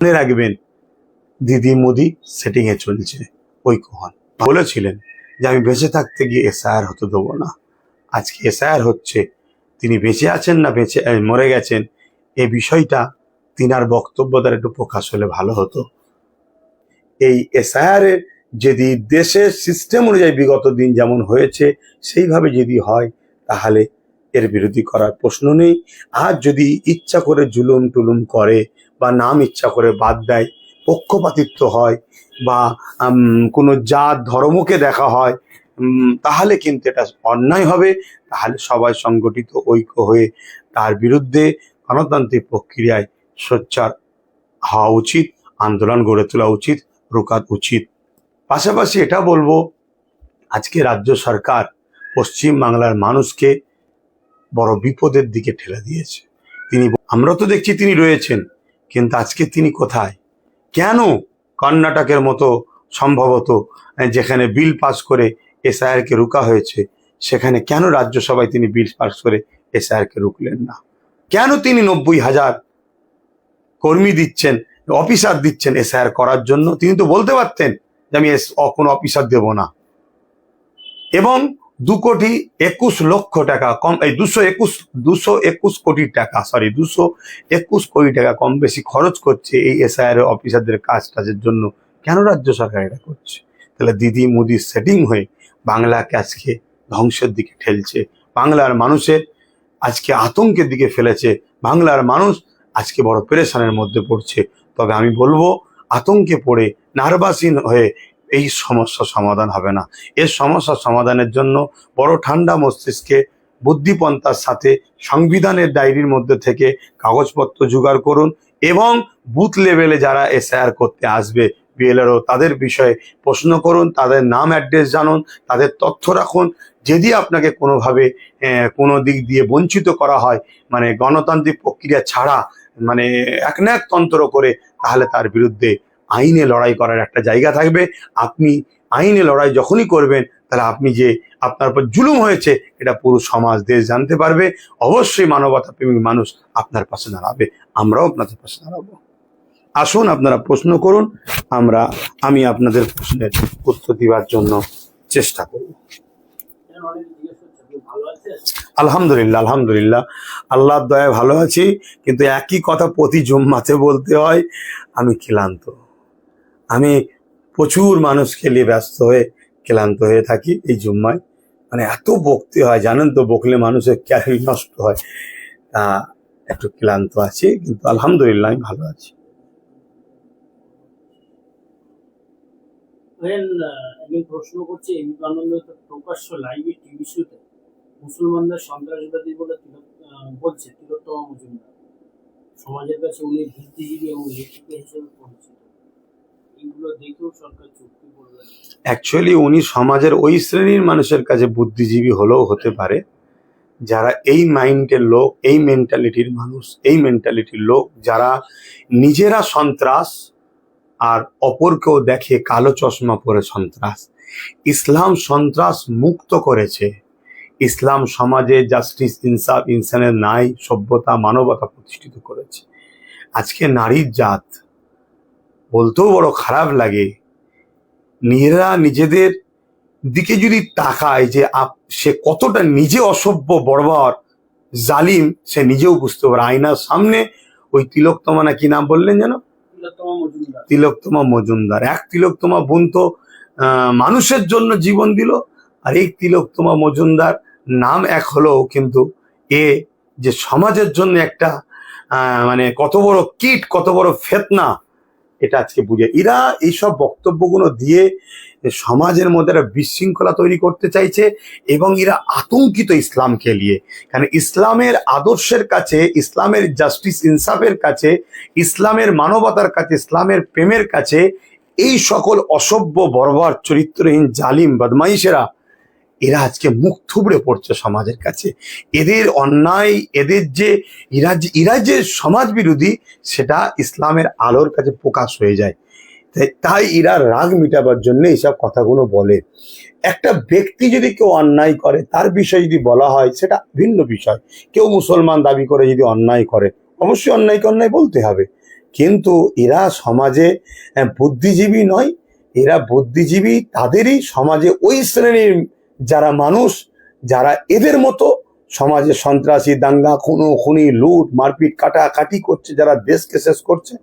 মনে রাখবেন, দিদি মোদি সেটিং এ চলছে ঐক্য হন বলেছিলেন যে আমি বেঁচে থাকতে গিয়ে এসআইআর হতে দেবো না। আজকে এসআইআর হচ্ছে, তিনি বেঁচে আছেন না বেঁচে মরে গেছেন এই বিষয়টা তিনার বক্তব্য দ্বারা একটু প্রকাশ হলে ভালো হতো। এই এসআইআর এর যদি দেশের সিস্টেম অনুযায়ী বিগত দিন যেমন হয়েছে, সেইভাবে যদি হয়, তাহলে এর বিরোধী করার প্রশ্ন নেই। আর যদি ইচ্ছা করে জুলুম টুলুম করে বা নাম ইচ্ছা করে বাদ দেয়, পক্ষপাতিত্ব হয় বা কোনো জাত ধর্মকে দেখা হয় তাহলে কিন্তু এটা অন্যায় হবে। তাহলে সবাই সংগঠিত, ঐক্য হয়ে তার বিরুদ্ধে গণতান্ত্রিক প্রক্রিয়ায় সোচ্চার হওয়া উচিত, আন্দোলন গড়ে তোলা উচিত রোকাত উচিত। পাশাপাশি এটা বলব, আজকে রাজ্য সরকার পশ্চিম বাংলার মানুষকে বড় বিপদের দিকে ঠেলে দিয়েছে। তিনি, আমরা তো দেখছি তিনি রয়েছেন। কিন্তু আজকে তিনি কোথায়? কেন কর্ণাটকের মতো সম্ভবত যেখানে বিল পাস করে এসআইআর কে রুকা হয়েছে, সেখানে কেন রাজ্যসভায় তিনি বিল পাস করে এসআইআর কে রুকলেন না? কেন তিনি নব্বই হাজার কর্মী দিচ্ছেন, অফিসার দিচ্ছেন এসআইআর করার জন্য? তিনি তো বলতে পারতেন যে আমি কোনো অফিসার দেব না। এবং দু কোটি একুশ লক্ষ টাকা কম, এই দুশো একুশ দুশো একুশ কোটি টাকা সরি দুশো একুশ কোটি টাকা কম বেশি খরচ করছে এই এসআইআর অফিসারদের কাজ টাজের জন্য। কেন রাজ্য সরকার এটা করছে? তাহলে দিদি মোদি সেটিং হয়ে বাংলাকে আজকে ধ্বংসের দিকে ঠেলছে। বাংলার মানুষের আজকে আতঙ্কের দিকে ফেলেছে। বাংলার মানুষ আজকে বড় পেরেশানের মধ্যে পড়ছে। তবে আমি বলব, আতঙ্কে পড়ে নার্ভাসিন হয়ে এই সমস্যা সমাধান হবে না। এর সমস্যা সমাধানের জন্য বড় ঠান্ডা মস্তিষ্কে বুদ্ধিপন্থার সাথে সংবিধানের ডায়েরির মধ্যে থেকে কাগজপত্র জোগাড় করুন এবং বুথ লেভেলে যারা এসআইআর করতে আসবে, বিএলআরও তাদের বিষয়ে প্রশ্ন করুন, তাদের নাম, অ্যাড্রেস জানুন, তাদের তথ্য রাখুন। যদি আপনাকে কোনোভাবে কোনো দিক দিয়ে বঞ্চিত করা হয় মানে গণতান্ত্রিক প্রক্রিয়া ছাড়া মানে এক না এক তন্ত্র করে, তাহলে তার বিরুদ্ধে আইনে লড়াই করার একটা জায়গা থাকবে। আপনি আইনে লড়াই যখনই করবেন, তাহলে আপনি যে আপনার উপর জুলুম হয়েছে, এটা পুরো সমাজ, দেশ জানতে পারবে। অবশ্যই মানবতা প্রেমিক মানুষ আপনার পাশে দাঁড়াবে। আমরাও আপনাদের পাশে দাঁড়াবো। আসুন আপনারা প্রশ্ন করুন, আমরা, আমি আপনাদের প্রশ্নের উত্তর দেওয়ার জন্য চেষ্টা করব। আলহামদুলিল্লাহ আলহামদুলিল্লাহ। আল্লাহর দয়ায় ভালো আছি, কিন্তু একই কথা প্রতি জুম্মাতে বলতে হয়, আমি ক্লান্ত। আমি প্রচুর মানুষকে নিয়ে ব্যস্ত হয়ে, ক্লান্ত হয়ে থাকি এই জুম্মায়। মানে এত বকতে হয়, জানেন তো বকলে মানুষের ক্যারি নষ্ট হয়। তা একটু ক্লান্ত আছি, কিন্তু আলহামদুলিল্লাহ আমি ভালো আছি। প্রশ্ন করছে প্রকাশ্য লাইভে সন্ত্রাসবাদী বলে বলছে সমাজের কাছে উনি বুদ্ধিজীবী এবং লেখিকা হিসেবে এইগুলো দেখেও সরকার চুক্তি করবে না। অ্যাকচুয়ালি উনি সমাজের ওই শ্রেণির মানুষের কাছে বুদ্ধিজীবী হলেও হতে পারে। যারা এই মাইন্ডের লোক, এই মেন্টালিটির মানুষ, এই মেন্টালিটির লোক, যারা নিজেরা সন্ত্রাস আর অপরকেও দেখে কালো চশমা পরে সন্ত্রাস। ইসলাম সন্ত্রাস মুক্ত করেছে। ইসলাম সমাজে জাস্টিস ইনসাফ ইনসানের ন্যায়, সভ্যতা, মানবতা প্রতিষ্ঠিত করেছে। আজকে নারীর জাত বলতেও বড় খারাপ লাগে। নিজেরা নিজেদের দিকে যদি তাকায় যে সে কতটা নিজে অসভ্য বর্বর জালিম সে নিজেও বুঝতে পারে। আয়নার সামনে ওই তিলকতমা না কি নাম বললেন যেন? তিলকতমা মজুমদার। এক তিলকতমা বোন তো মানুষের জন্য জীবন দিল আর এই তিলকতমা মজুমদার নাম এক হলেও কিন্তু এ যে সমাজের জন্য একটা মানে কত বড় কিট কত বড় ফেতনা এটা আজকে বুঝে। এরা এইসব বক্তব্যগুলো দিয়ে সমাজের মধ্যে একটা বিশৃঙ্খলা তৈরি করতে চাইছে এবং এরা আতঙ্কিত ইসলামকে নিয়ে। কারণ ইসলামের আদর্শের কাছে, ইসলামের জাস্টিস ইনসাফের কাছে, ইসলামের মানবতার কাছে, ইসলামের প্রেমের কাছে এই সকল অসভ্য, বর্বর, চরিত্রহীন, জালিম, বদমাইশেরা এরা আজকে মুখ থুবড়ে পড়ছে সমাজের কাছে। এদের অন্যায়, এদের যে এরা যে এরা যে সমাজ বিরোধী, সেটা ইসলামের আলোর কাছে প্রকাশ হয়ে যায়। তাই- তাই এরা রাগ মিটাবার জন্য এইসব কথাগুলো বলে। একটা ব্যক্তি যদি কেউ অন্যায় করে, তার বিষয়ে যদি বলা হয়, সেটা ভিন্ন বিষয়। কেউ মুসলমান দাবি করে যদি অন্যায় করে, অবশ্যই অন্যায়কে অন্যায় বলতে হবে। কিন্তু এরা সমাজে বুদ্ধিজীবী নয়, এরা বুদ্ধিজীবী তাদেরই সমাজে ওই শ্রেণির যারা মানুষ, যারা এদের মতো সমাজে সন্ত্রাসী, দাঙ্গা, খুনো, খুনি, লুট, মারপিট, কাটাকাটি করছে, যারা দেশকে শেষ করছে,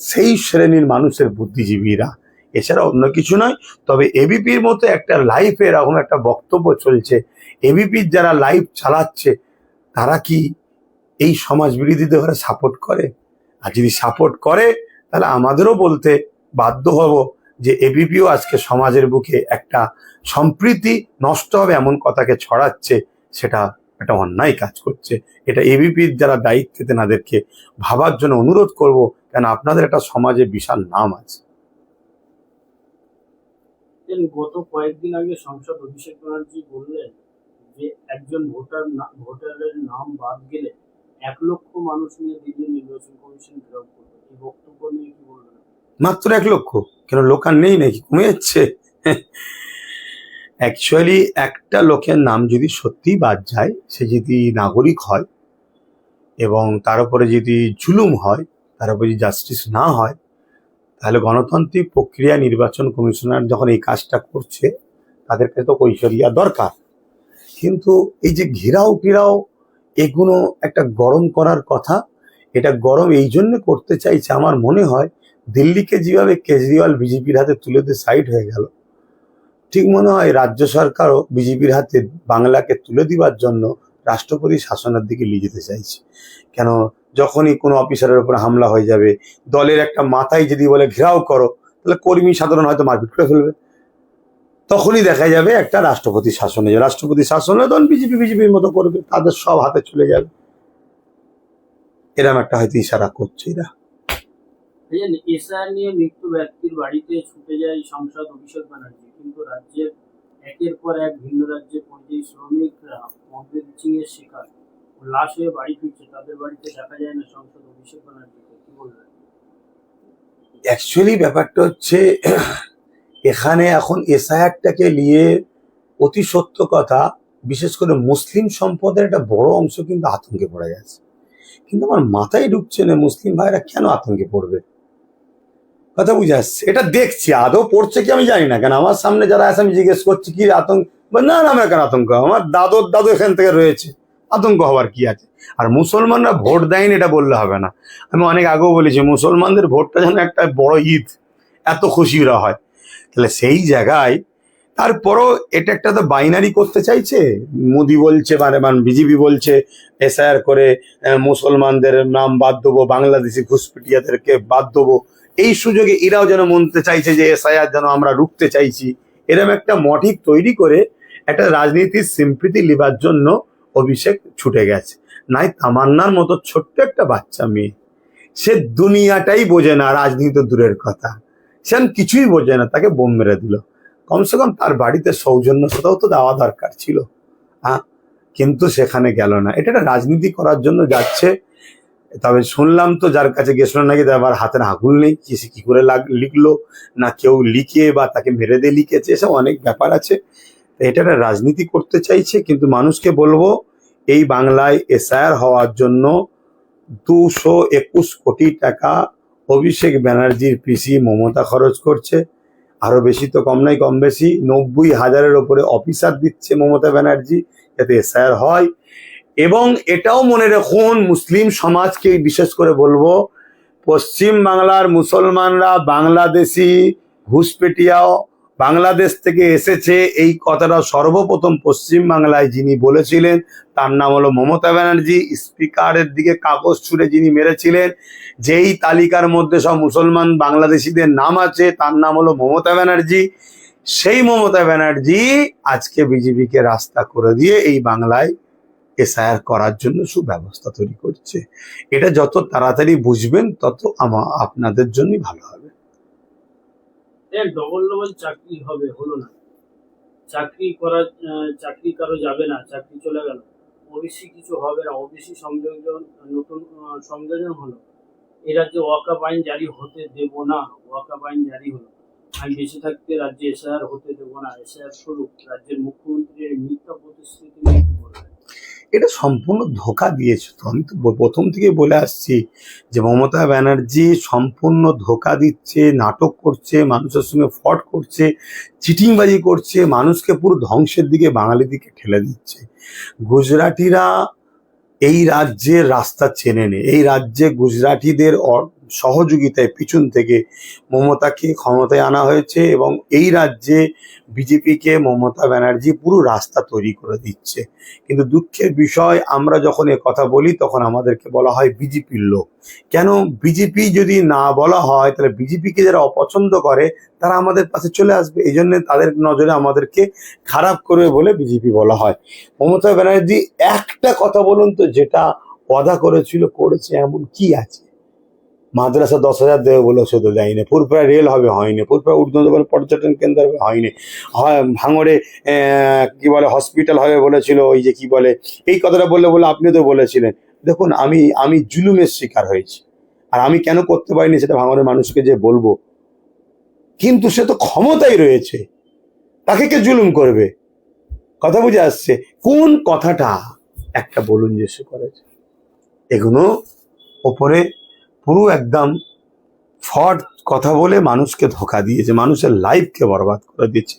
সেই শ্রেণির মানুষের বুদ্ধিজীবীরা। এছাড়া অন্য কিছু নয়, তবে এবিপির মতো একটা লাইফে এরকম একটা বক্তব্য চলছে, এবিপির যারা লাইফ চালাচ্ছে, তারা কি এই সমাজ বিরোধীদের ঘরে সাপোর্ট করে? আর যদি সাপোর্ট করে, তাহলে আমাদেরও বলতে বাধ্য হব যে এবিপিও আজকে সমাজের বুকে একটা সম্প্রীতি নষ্ট হবে এমন কথাকে ছড়াচ্ছে সেটা একটা অন্যায় কাজ করছে। এটা এবিপির যারা দায়িত্বে তেনাদেরকে ভাবার জন্য অনুরোধ করব কেন আপনাদের একটা সমাজে বিশাল নাম আছে। গত কয়েকদিন আগে সংসদ অভিষেক ব্যানার্জি বললেন যে একজন ভোটার ভোটারের নাম বাদ গেলে এক লক্ষ মানুষ নিয়ে দিল্লি নির্বাচন কমিশন ঘেরাও করবে। এই বক্তব্য নিয়ে কি বলবেন? মাত্র এক লক্ষ কেন লোক আর নেই নাকি? কমে যাচ্ছে। অ্যাকচুয়ালি একটা লোকের নাম যদি সত্যিই বাদ যায়, সে যদি নাগরিক হয় এবং তার উপরে যদি জুলুম হয়, তার উপরে যদি জাস্টিস না হয়, তাহলে গণতান্ত্রিক প্রক্রিয়া নির্বাচন কমিশনার যখন এই কাজটা করছে, তাদেরকে তো কৈশরিয়া দরকার। কিন্তু এই যে ঘেরাও টেরাও এগুলো একটা গরম করার কথা, এটা গরম এই জন্য করতে চাইছে, আমার মনে হয় দিল্লিকে যেভাবে কেজরিওয়াল বিজেপির হাতে তুলে দিয়ে সাইড হয়ে গেল ঠিক মনে হয় রাজ্য সরকারও বিজেপির হাতে বাংলাকে তুলে দিবার জন্য রাষ্ট্রপতি শাসনের দিকে নিয়ে যেতে চাইছে। কেন? যখনই কোনো অফিসারের উপর হামলা হয়ে যাবে, দলের একটা মাথায় যদি বলে ঘেরাও করো, তাহলে কর্মী সাধারণ হয়তো মারপিট করে ফেলবে। তখনই দেখা যাবে একটা রাষ্ট্রপতি শাসনে রাষ্ট্রপতি শাসনে তখন বিজেপি বিজেপির মতো করবে, তাদের সব হাতে চলে যাবে। এরম একটা হয়তো ইশারা করছে এরা। নিয়ে মৃত্যু ব্যক্তির বাড়িতে ছুটে যায় সংসদ অভিষেক ব্যানার্জি। কিন্তু রাজ্যের একের পর এক ভিন্ন রাজ্যে পরিযায়ী শ্রমিকরা মদ্যের এর শিকার লাশ হয়ে বাড়ি ফিরছে। তাদের বাড়িতে দেখা যায় না সংসদ অভিষেক ব্যানার্জিকে। কি বলবেন? অ্যাকচুয়ালি ব্যাপারটা হচ্ছে, এখানে এখন এসআইআরটাকে নিয়ে অতি সত্য কথা, বিশেষ করে মুসলিম সম্প্রদায়ের একটা বড় অংশ কিন্তু আতঙ্কে পড়ে গেছে। কিন্তু আমার মাথায় ঢুকছে না মুসলিম ভাইরা কেন আতঙ্কে পড়বে? কথা বুঝে আসছে। এটা দেখছি, আদৌ পড়ছে কি আমি জানি না। কেন আমার সামনে যারা আছে, আমি জিজ্ঞেস করছি, কি আতঙ্ক? না না, আমার কেন আতঙ্ক? আমার দাদর দাদু এখান থেকে রয়েছে। আতঙ্ক হওয়ার কি আছে? আর মুসলমানরা ভোট দেয়নি, এটা বললে হবে না। আমি অনেক আগেও বলেছি, মুসলমানদের ভোটটা যেন একটা বড় ঈদ। এত খুশি ওরা হয়। তাহলে সেই জায়গায়, তারপরও এটা একটা তো বাইনারি করতে চাইছে। মোদি বলছে মানে মানে বিজেপি বলছে, এসআইআর করে মুসলমানদের নাম বাদ দেবো, বাংলাদেশি ঘুষপিটিয়াদেরকে বাদ দেবো। এই সুযোগে এরাও যেন মনতে চাইছে যে এসআইআর যেন আমরা রুখতে চাইছি। এরকম একটা মঠিক তৈরি করে একটা রাজনীতির সিম্পৃতি লিবার জন্য অভিষেক ছুটে গেছে। নাই তামান্নার মতো ছোট্ট একটা বাচ্চা মেয়ে। সে দুনিয়াটাই বোঝে না রাজনীতি দূরের কথা। সে কিছুই বোঝে না, তাকে বোম মেরে দিল। কমসে কম তার বাড়িতে সৌজন্য সেটাও তো দেওয়া দরকার ছিল। হ্যাঁ কিন্তু সেখানে গেল না। এটা রাজনীতি করার জন্য যাচ্ছে তবে শুনলাম তো যার কাছে গেছিল নাকি আবার হাতের আঙুল নেই কি কি করে লিখলো, না কেউ লিখে বা তাকে মেরে দিয়ে লিখেছে, এসব অনেক ব্যাপার আছে। এটা একটা রাজনীতি করতে চাইছে, কিন্তু মানুষকে বলব, এই বাংলায় এসআইআর হওয়ার জন্য দুশো একুশ কোটি টাকা অভিষেক ব্যানার্জির পিসি মমতা খরচ করছে। আরও বেশি তো কম নাই কম বেশি। নব্বই হাজারের ওপরে অফিসার দিচ্ছে মমতা ব্যানার্জি, যাতে এসআইআর হয়। এবং এটাও মনে রাখুন, মুসলিম সমাজকে বিশেষ করে বলব, পশ্চিম বাংলার মুসলমানরা বাংলাদেশি ঘুষপেটিয়াও বাংলাদেশ থেকে এসেছে। এই কথাটা সর্বপ্রথম পশ্চিম বাংলায় যিনি বলেছিলেন, তার নাম হলো মমতা ব্যানার্জি। স্পিকারের দিকে কাগজ ছুঁড়ে যিনি মেরেছিলেন, যেই তালিকার মধ্যে সব মুসলমান বাংলাদেশিদের নাম আছে, তার নাম হলো মমতা ব্যানার্জি। সেই মমতা ব্যানার্জি আজকে বিজেপিকে রাস্তা করে দিয়ে এই বাংলায় এসআইআর করার জন্য সুব্যবস্থা তৈরি করছে। এটা যত তাড়াতাড়ি বুঝবেন, তত আমা, আপনাদের জন্যই ভালো হবে। ডবল ডবল চাকরি হবে, হলো না। চাকরি করা চাকরি কারও যাবে না, চাকরি চলে গেল। ওবিসি কিছু হবে না, ওবিসি সংযোজন, নতুন সংযোজন হলো। এ রাজ্যে ওয়াকাপ আইন জারি হতে দেব না, ওয়াকাপ আইন জারি হলো। আমি বেঁচে থাকতে রাজ্যে এসআর হতে দেবো না এসআর স্বরূপ রাজ্যের মুখ্যমন্ত্রীর মিথ্যা প্রতিশ্রুতি নিয়ে বলবেন? এটা সম্পূর্ণ ধোকা দিয়েছে তো। আমি তো প্রথম থেকে বলে আসছি যে মমতা ব্যানার্জি সম্পূর্ণ ধোকা দিচ্ছে, নাটক করছে, মানুষের সঙ্গে ফট করছে, চিটিংবাজি করছে, মানুষকে পুরো ধ্বংসের দিকে বাঙালি দিকে ঠেলে দিচ্ছে। গুজরাটিরা এই রাজ্যের রাস্তা চেনে নেই এই রাজ্যে গুজরাটিদের সহযোগিতায় পিছন থেকে মমতাকে ক্ষমতায় আনা হয়েছে এবং এই রাজ্যে বিজেপিকে মমতা ব্যানার্জি পুরো রাস্তা তৈরি করে দিচ্ছে। কিন্তু দুঃখের বিষয়, আমরা যখন এ কথা বলি তখন আমাদেরকে বলা হয় বিজেপির লোক। কেন বিজেপি যদি না বলা হয়, তাহলে বিজেপিকে যারা অপছন্দ করে, তারা আমাদের পাশে চলে আসবে। এই জন্য তাদের নজরে আমাদেরকে খারাপ করবে বলে বিজেপি বলা হয়। মমতা ব্যানার্জি একটা কথা বলুন তো, যেটা ওয়াদা করেছিল, করেছে, এমন কি আছে? মাদ্রাসা দশ হাজার দেবে বলে শুধু দেয়নি। পুরপুরা রেল হবে, হয়নি। পুরপুরা উর্দুদেবল পর্যটন কেন্দ্র হবে, হয়নি। হয়, ভাঙড়ে কি বলে হসপিটাল হবে বলেছিল, ওই যে কি বলে, এই কথাটা বললে বলে আপনি তো বলেছিলেন। দেখুন, আমি আমি জুলুমের শিকার হয়েছি। আর আমি কেন করতে পারিনি সেটা ভাঙড়ের মানুষকে যে বলব। কিন্তু সে তো ক্ষমতাই রয়েছে। তাকে কে জুলুম করবে? কথা বুঝে আসছে। কোন কথাটা? একটা বলুন যে সে করেছে। এগুলো ওপরে পুরো একদম ফট কথা বলে মানুষকে ধোকা দিয়েছে, মানুষের লাইফকে বরবাদ করে দিয়েছে।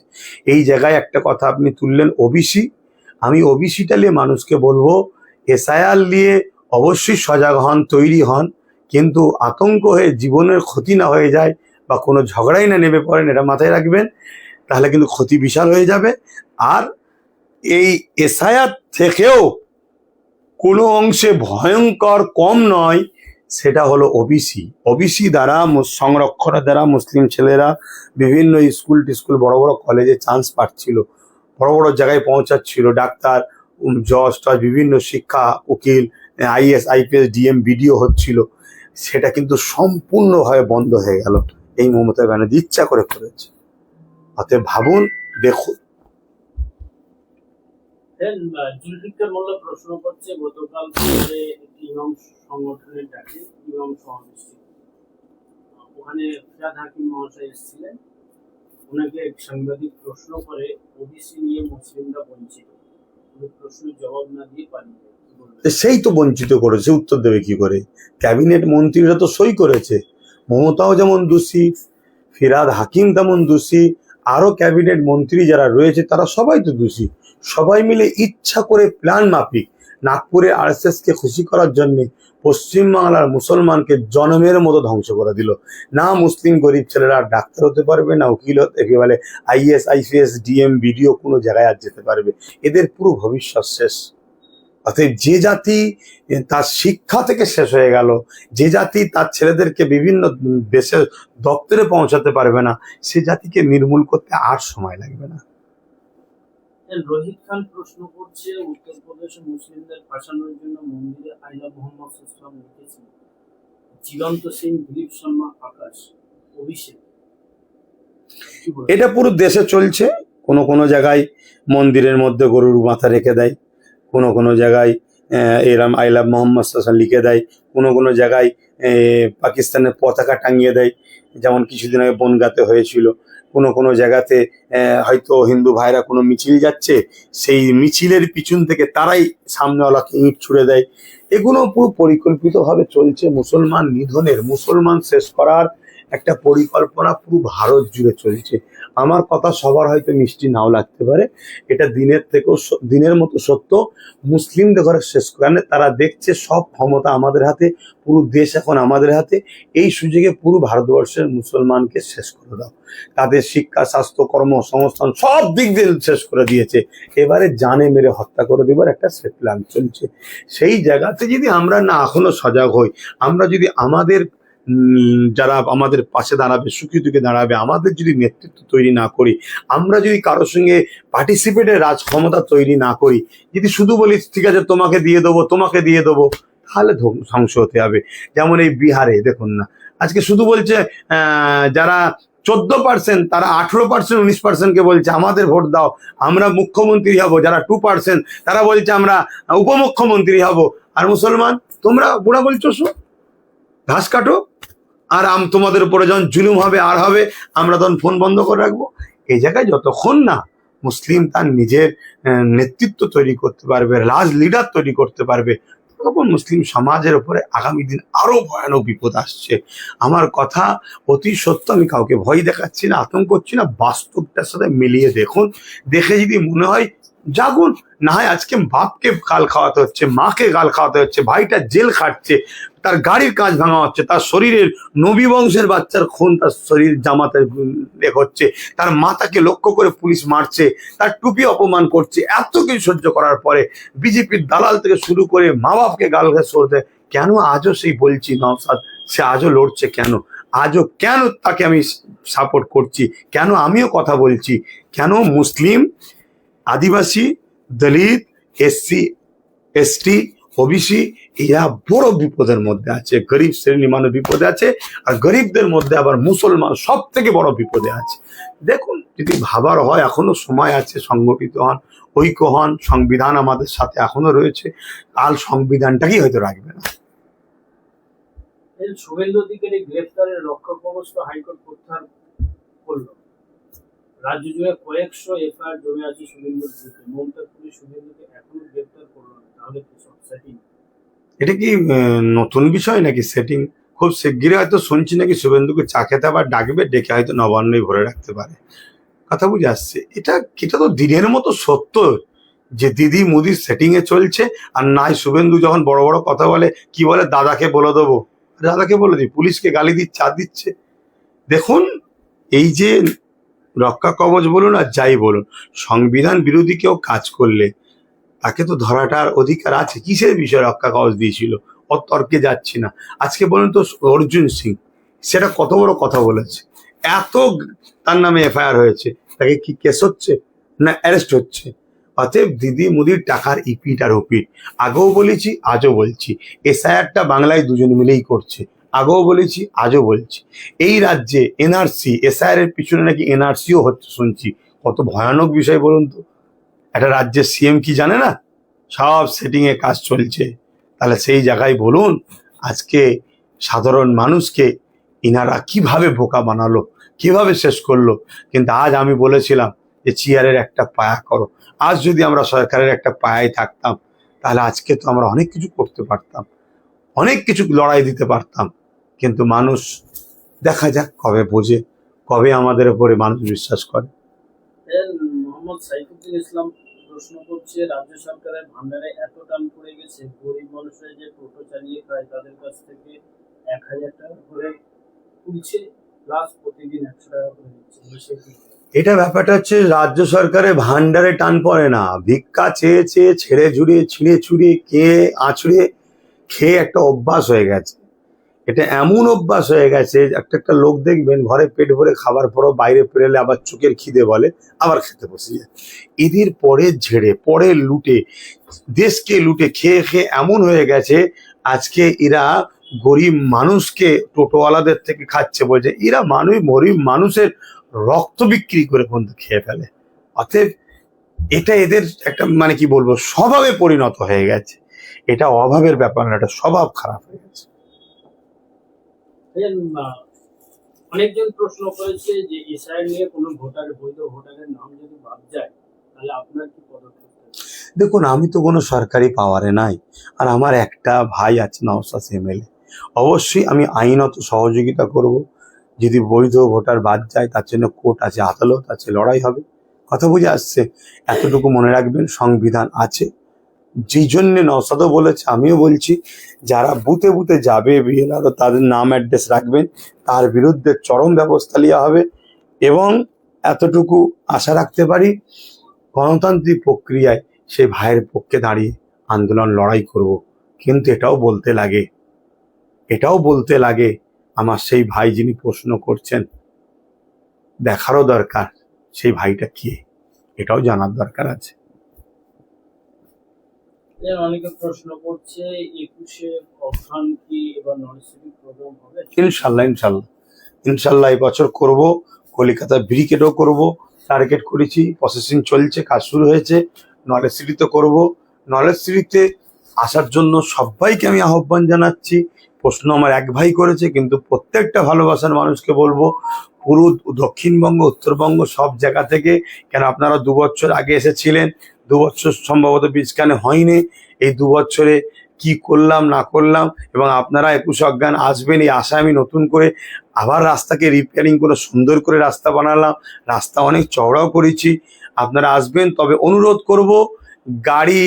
এই জায়গায় একটা কথা আপনি তুললেন ওবিসি আমি ওবিসিটা নিয়ে মানুষকে বলব এসআইআর নিয়ে অবশ্যই সজাগ হন, তৈরি হন, কিন্তু আতঙ্ক হয়ে জীবনের ক্ষতি না হয়ে যায় বা কোনো ঝগড়াই না নেমে পড়েন এটা মাথায় রাখবেন, তাহলে কিন্তু ক্ষতি বিশাল হয়ে যাবে। আর এই এসআইআর থেকেও কোনো অংশে ভয়ঙ্কর কম নয় সেটা হলো ওবিসি ওবিসি দ্বারা সংরক্ষণের দ্বারা মুসলিম ছেলেরা বিভিন্ন স্কুল টিস্কুল বড় বড় কলেজে চান্স পাচ্ছিল। বড় বড় জায়গায় পৌঁছাচ্ছিল। ডাক্তার জজ, টজ, বিভিন্ন শিক্ষা উকিল আইএস আইপিএস ডিএম বিডিও হচ্ছিল। সেটা কিন্তু সম্পূর্ণভাবে বন্ধ হয়ে গেল। এই মমতা ব্যানার্জি ইচ্ছা করে করেছে। অতএব ভাবুন, দেখুন জুলফিকার মোল্লা প্রশ্ন করছে, গতকাল ইমাম সংগঠনের ডাকে ইমাম সমাবেশ। ওখানে ফিরাদ হাকিম মহাশয় এসেছিলেন। ওনাকে এক সাংবাদিক প্রশ্ন করে, ওবিসি নিয়ে মুসলিমরা বঞ্চিত। প্রশ্নের জবাব না দিয়ে সেই তো বঞ্চিত করেছে, উত্তর দেবে কি করে? ক্যাবিনেট মন্ত্রীরা তো সই করেছে। মমতাও যেমন দোষী, ফিরাদ হাকিম তেমন দোষী, আরও ক্যাবিনেট মন্ত্রী যারা রয়েছে, তারা সবাই তো দোষী। সবাই মিলে ইচ্ছা করে প্ল্যান মাফিক। নাগপুরে আরএসএস কে খুশি করার জন্য পশ্চিমবাংলার মুসলমানকে জনমের মতো ধ্বংস করে দিল। না মুসলিম গরিব ছেলেরা ডাক্তার হতে পারবে, না উকিল হতে বলে আইএস আইপিএস ডিএম বিডিও কোনো জায়গায় আর যেতে পারবে। এদের পুরো ভবিষ্যৎ শেষ। অতএব যে জাতি তার শিক্ষা থেকে শেষ হয়ে গেল, যে জাতি তার ছেলেদেরকে বিভিন্ন দেশের দপ্তরে পৌঁছাতে পারবে না, সে জাতিকে নির্মূল করতে আর সময় লাগবে না। রোহিত খান প্রশ্ন করছে উত্তরপ্রদেশে মুসলিমদের ফাঁসানোর জন্য মন্দিরে আইলা মোহাম্মদ জীবন্ত সিং, দিলীপ শর্মা, আকাশ, অভিষেক। এটা পুরো দেশে চলছে, কোনো কোনো জায়গায় মন্দিরের মধ্যে গরুর মাথা রেখে দেয়, কোনো কোনো জায়গায় এরম আই লাভ মোহাম্মদ সাল্লাল্লাহু লিখে দেয়, কোনো কোনো জায়গায় পাকিস্তানের পতাকা টাঙিয়ে দেয়, যেমন কিছুদিন আগে বনগাতে হয়েছিল। কোনো কোনো জায়গাতে হয়তো হিন্দু ভাইরা কোনো মিছিল যাচ্ছে, সেই মিছিলের পিছন থেকে তারাই সামনেওয়ালাকে ইট ছুড়ে দেয়। এগুলো পুরো পরিকল্পিতভাবে চলছে মুসলমান নিধনের। মুসলমান শেষ করার একটা পরিকল্পনা পুরো ভারত জুড়ে চলছে। আমার কথা সবার হয়তো মিষ্টি নাও লাগতে পারে। এটা দিনের থেকেও দিনের মতো সত্য। মুসলিমদের ঘরে শেষ কারণে তারা দেখছে সব ক্ষমতা আমাদের হাতে, পুরো দেশ এখন আমাদের হাতে। এই সুযোগে পুরো ভারতবর্ষের মুসলমানকে শেষ করে দাও। তাদের শিক্ষা, স্বাস্থ্য, কর্ম, সংস্থান সব দিক দিয়ে শেষ করে দিয়েছে। এবারে জানে মেরে হত্যা করে দেবার একটা প্ল্যান চলছে। সেই জায়গাতে যদি আমরা না এখনও সজাগ হই, আমরা যদি আমাদের যারা আমাদের পাশে দাঁড়াবে, সুখী দুঃখে দাঁড়াবে, আমাদের যদি নেতৃত্ব তৈরি না করি, আমরা যদি কারোর সঙ্গে পার্টিসিপেটের রাজ ক্ষমতা তৈরি না করি, যদি শুধু বলি, ঠিক আছে, তোমাকে দিয়ে দেবো, তোমাকে দিয়ে দেবো, তাহলে ধ্বংস হতে হবে। যেমন এই বিহারে, দেখুন না, আজকে শুধু বলছে যারা চোদ্দ পার্সেন্ট তারা আঠেরো পার্সেন্ট উনিশ পার্সেন্টকে বলছে, আমাদের ভোট দাও, আমরা মুখ্যমন্ত্রী হব। যারা টু পার্সেন্ট তারা বলছে, আমরা উপমুখ্যমন্ত্রী হব। আর মুসলমান, তোমরা বুড়া বলছো ঘাস কাটো আর আম তোমাদের উপরে যখন জুলুম হবে, আর হবে, আমরা তখন ফোন বন্ধ করে রাখব। এই জায়গায় যতক্ষণ না মুসলিম তার নিজের নেতৃত্ব তৈরি করতে পারবে, রাজ লিডার তৈরি করতে পারবে তখন মুসলিম সমাজের উপরে আগামী দিন আরও ভয়ানক বিপদ আসছে। আমার কথা অতি সত্য, আমি কাউকে ভয় দেখাচ্ছি না, আতঙ্ক করছি না, বাস্তবটার সাথে মিলিয়ে দেখুন। দেখে যদি মনে হয় জাগুন। না হয় আজকে বাপকে গাল খাওয়াতে হচ্ছে, মাকে গাল খাওয়াতে হচ্ছে, ভাইটা জেল খাটছে, তার গাড়ির কাজ ভাঙা হচ্ছে, তার শরীরের নবী বংশের বাচ্চার খুন, তার শরীর জামাতে হচ্ছে, তার মাতাকে লক্ষ্য করে পুলিশ মারছে, তার টুপি অপমান করছে, এত কিছু সহ্য করার পরে বিজেপির দালাল থেকে শুরু করে মা বাপকে গাল ঘাস করতে কেন আজও সেই বলছি নওসাদ সে আজও লড়ছে কেন? আজও কেন তাকে আমি সাপোর্ট করছি? কেন আমিও কথা বলছি? কেন মুসলিম Adivasi, Dalit SC ST OBC এরা বড় বিপদের মধ্যে আছে, গরিব শ্রেণি মানুষ বিপদে আছে, আর গরিবদের মধ্যে আবার মুসলমান সব থেকে বড় বিপদে আছে। দেখুন, যদি ভাবার হয়, এখনও সময় আছে, সংগঠিত হন, ঐক্য হন, সংবিধান আমাদের সাথে এখনও রয়েছে, কাল সংবিধানটাকেই হয়তো রাখবে না। শুভেন্দু অধিকারী গ্রেফতারের রক্ষা কবচ তো হাইকোর্ট প্রত্যাহার করল। রাজ্য জুড়ে কয়েকশো এফআইআর জমে আছে শুভেন্দুর বিরুদ্ধে। মমতার পুলিশ শুভেন্দুকে এখনও গ্রেফতার করল না। তাহলে কি সব সেটিং এটা কি নতুন বিষয় নাকি সেটিং খুব শিগগিরই হয়তো শুনছি নাকি শুভেন্দুকে চা খেতে আবার ডাকবে, ডেকে হয়তো নবান্নই ভরে রাখতে পারে। কথা বুঝে আসছে। এটা এটা তো দিনের মতো সত্য যে দিদি মুদির সেটিং এ চলছে, আর নাই শুভেন্দু যখন বড় বড় কথা বলে, কি বলে? দাদাকে বলে দেবো। দাদাকে বলে দিই, পুলিশকে গালি দিচ্ছে আর দিচ্ছে। দেখুন, এই যে রক্ষা কবচ বলুন আর যাই বলুন, সংবিধান বিরোধী কেউ কাজ করলে তাকে তো ধরাটার অধিকার আছে, কিসের বিষয়ে রক্ষা কবচ দিয়েছিল? ও তর্কে যাচ্ছি না। আজকে বলুন তো অর্জুন সিং, সেটা কত বড় কথা বলেছে। এত তার নামে এফআইআর হয়েছে, তাকে কি কেস হচ্ছে না অ্যারেস্ট হচ্ছে? অতএব দিদি মুদির টাকার ইপিট আর ওপিট, আগেও বলেছি, আজও বলছি এসআইআরটা বাংলায় দুজন মিলেই করছে। আগেও বলেছি, আজও বলছি। এই রাজ্যে এনআরসি এসআইআর এর পিছনে নাকি এনআরসিও হচ্ছে শুনছি। কত ভয়ানক বিষয় বলুন তো। একটা রাজ্যের সিএম কি জানে না? সব সেটিং এ কাজ চলছে। তাহলে সেই জায়গায় বলুন, আজকে সাধারণ মানুষকে ইনারা কীভাবে বোকা বানালো, কীভাবে শেষ করল? কিন্তু আজ আমি বলেছিলাম যে চেয়ারের একটা পায়া করো। আজ যদি আমরা সরকারের একটা পায়ায় থাকতাম, তাহলে আজকে তো আমরা অনেক কিছু করতে পারতাম। অনেক কিছু লড়াই দিতে পারতাম। কিন্তু মানুষ দেখা যাক কবে বোঝে কবে আমাদের উপরে মানুষ বিশ্বাস করে। মোহাম্মদ সাইফুদ্দিন ইসলাম প্রশ্ন করছে রাজ্য সরকারের ভান্ডারে এত টান পড়ে গেছে গরিব মানুষরা যে টোটো চালিয়ে খায় তাদের কাছ থেকে এক হাজার টাকা করে তুলছে প্লাস প্রতিদিন একশো টাকা করে দিচ্ছে। এটা ব্যাপারটা হচ্ছে রাজ্য সরকারের ভান্ডারে টান পড়ে না। ভিক্ষা চেয়ে চেয়ে ছেড়ে ঝুড়িয়ে ছিঁড়ে ছুড়িয়ে কে আছড়ে খেয়ে একটা অভ্যাস হয়ে গেছে। এটা এমন অভ্যাস হয়ে গেছে, একটা একটা লোক দেখবেন ঘরে পেট ভরে খাবার পরও বাইরে পেরেলে আবার চোখের খিদে বলে, আবার খেতে বসে যায়। এদের পরে ঝেড়ে, পরে লুটে, দেশকে লুটে খেয়ে খেয়ে এমন হয়ে গেছে, আজকে এরা গরিব মানুষকে টোটোওয়ালাদের থেকে খাচ্ছে বলছে, এরা মানুষ, গরিব মানুষের রক্ত বিক্রি করে পর্যন্ত খেয়ে ফেলে। অতএব এটা এদের একটা মানে কি বলব, স্বভাবে পরিণত হয়ে গেছে। এটা অভাবের ব্যাপার না, এটা স্বভাব খারাপ হয়ে গেছে। অনেকজন প্রশ্ন করেছে যে এসআই নিয়ে কোনো ভোটার, বৈধ ভোটারের নাম যদি বাদ যায়, তাহলে আপনার কি পদক্ষেপ দেখুন, আমি তো কোনো সরকারি পাওয়ারে নাই, আর আমার একটা ভাই আছে নওসাস এমএলএ অবশ্যই আমি আইনত সহযোগিতা করব। যদি বৈধ ভোটার বাদ যায়, তার জন্য কোর্ট আছে, আদালত আছে, লড়াই হবে। কথা বুঝে আসছে, এতটুকু মনে রাখবেন, সংবিধান আছে। যেই জন্য নওসাদও বলেছে, আমিও বলছি, যারা বুথে বুথে যাবে বিএলআরও তাদের নাম অ্যাড্রেস রাখবেন, তার বিরুদ্ধে চরম ব্যবস্থা নেওয়া হবে এবং এতটুকু আশা রাখতে পারি গণতান্ত্রিক প্রক্রিয়ায় সেই ভাইয়ের পক্ষে দাঁড়িয়ে আন্দোলন লড়াই করব। কিন্তু এটাও বলতে লাগে, এটাও বলতে লাগে আমার সেই ভাই যিনি প্রশ্ন করছেন, দেখারও দরকার সেই ভাইটা কে? এটাও জানার দরকার আছে। অনেকে প্রশ্ন করছে, একুশে অখান কি এবার নন প্রোগ্রাম হবে? ইনশাল্লাহ ইনশাল্লাহ। ইনশাল্লাহ এই বছর করব। কলকাতা ব্রিকেটও করব। টার্গেট করেছি প্রসেসিং চলছে, কাজ শুরু হয়েছে। নলেজ সিটিতে করব। নলেজ সিটিতে আসার জন্য সবাইকে আমি আহ্বান জানাচ্ছি। প্রশ্ন আমার এক ভাই করেছে, কিন্তু প্রত্যেকটা ভালোবাসার মানুষকে বলব পুরো দক্ষিণবঙ্গ, উত্তরবঙ্গ সব জায়গা থেকে। কেন আপনারা দু বছর আগে এসেছিলেন? দু বছর সম্ভবত বীজখানে হয়নি? এই দু বছরে কি করলাম, না করলাম? এবং আপনারা একুশ অজ্ঞান আসবেন, এই আশায় আমি নতুন করে আবার রাস্তাকে রিপেয়ারিং করে, সুন্দর করে রাস্তা বানালাম। রাস্তা অনেক চওড়াও করেছি। আপনারা আসবেন, তবে অনুরোধ করব, গাড়ি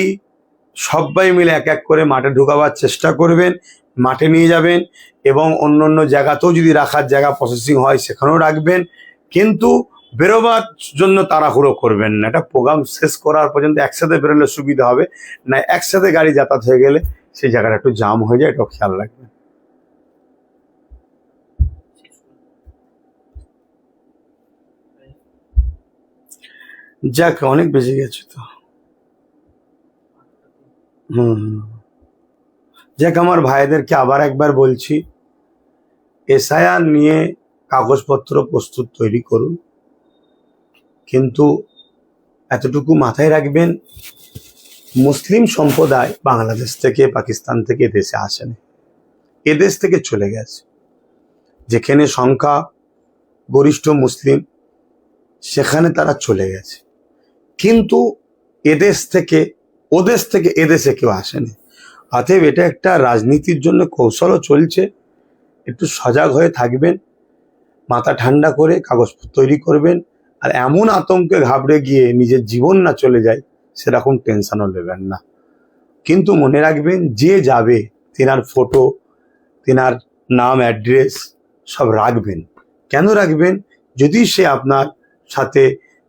সবাই মিলে এক এক করে মাঠে ঢোকাবার চেষ্টা করবেন। মাঠে নিয়ে যাবেন এবং অন্য অন্য জায়গাতেও যদি রাখার জায়গা প্রসেসিং হয়, সেখানেও রাখবেন। কিন্তু বেরোবার জন্য তাড়াহুড়ো করবেন না। এটা প্রোগ্রাম শেষ করার পর্যন্ত একসাথে বেরোলে সুবিধা হবে, না একসাথে গাড়ি যাতায়াত হয়ে গেলে সেই জায়গাটা একটু জাম হয়ে যায়, এটাও খেয়াল রাখবেন। যাক, অনেক বেশি গেছে তো। হুম। যাক, আমার ভাইদেরকে আবার একবার বলছি, এসআইআর নিয়ে কাগজপত্র প্রস্তুত তৈরি করুন। কিন্তু এতটুকু মাথায় রাখবেন, মুসলিম সম্প্রদায় বাংলাদেশ থেকে, পাকিস্তান থেকে দেশে আসেনি। এদেশ থেকে চলে গেছে। যেখানে সংখ্যা গরিষ্ঠ মুসলিম, সেখানে তারা চলে গেছে। কিন্তু এদেশ থেকে, ওদেশ থেকে এদেশে কেউ আসেনি। অতএব এটা একটা রাজনীতির জন্য কৌশলও চলছে। একটু সজাগ হয়ে থাকবেন, মাথা ঠান্ডা করে কাগজ তৈরি করবেন, আর এমন আতঙ্কে ঘাবড়ে গিয়ে নিজের জীবন না চলে যায়, সেরকম টেনশনও নেবেন না। কিন্তু মনে রাখবেন, যে যাবে, তেনার ফটো তেনার নাম অ্যাড্রেস সব রাখবেন। কেন রাখবেন? যদি সে আপনার সাথে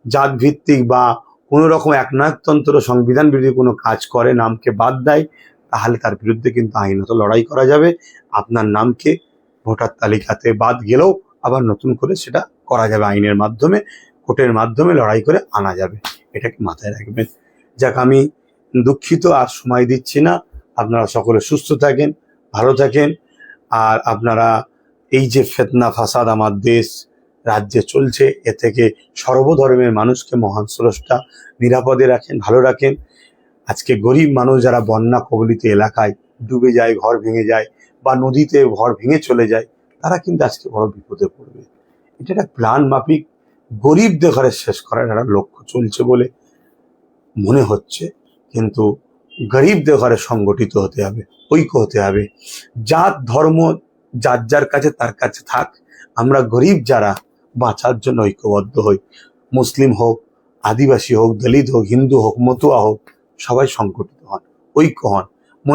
জাত ভিত্তিক বা কোনো রকম একনায়কতন্ত্র সংবিধান বিরোধী কোনো কাজ করে, নামকে বাদ দেয় তাহলে তার বিরুদ্ধে কিন্তু আইনত লড়াই করা যাবে। আপনার নামকে ভোটার তালিকাতে বাদ গেলেও আবার নতুন করে সেটা করা যাবে আইনের মাধ্যমে, কোর্টের মাধ্যমে লড়াই করে আনা যাবে। এটাকে মাথায় রাখবেন। যাক, আমি দুঃখিত, আর সময় দিচ্ছি না। আপনারা সকলে সুস্থ থাকেন, ভালো থাকেন। আর আপনারা এই যে ফেতনা, ফাসাদ আমার দেশ, রাজ্যে চলছে, এ থেকে সর্বধর্মের মানুষকে মহান স্রষ্টা নিরাপদে রাখেন, ভালো রাখেন। আজকে গরিব মানুষ যারা বন্যা কবলিত এলাকায় ডুবে যায়, ঘর ভেঙে যায় বা নদীতে ঘর ভেঙে চলে যায়, তারা কিন্তু আজকে বড় বিপদে পড়বে। এটা একটা প্ল্যান মাফিক, গরিবদের ঘরে শেষ করার একটা লক্ষ্য চলছে বলে মনে হচ্ছে, কিন্তু গরিবদের ঘরে সংগঠিত হতে হবে, ঐক্য হতে হবে। জাত, ধর্ম, যার যার কাছে তার কাছে থাক, আমরা গরিব যারা, বাঁচার জন্য ঐক্যবদ্ধ হই। মুসলিম হোক, আদিবাসী হোক, দলিত হোক, হিন্দু হোক, মতুয়া হোক সবাই সংগঠিত হন ঐক্য হন।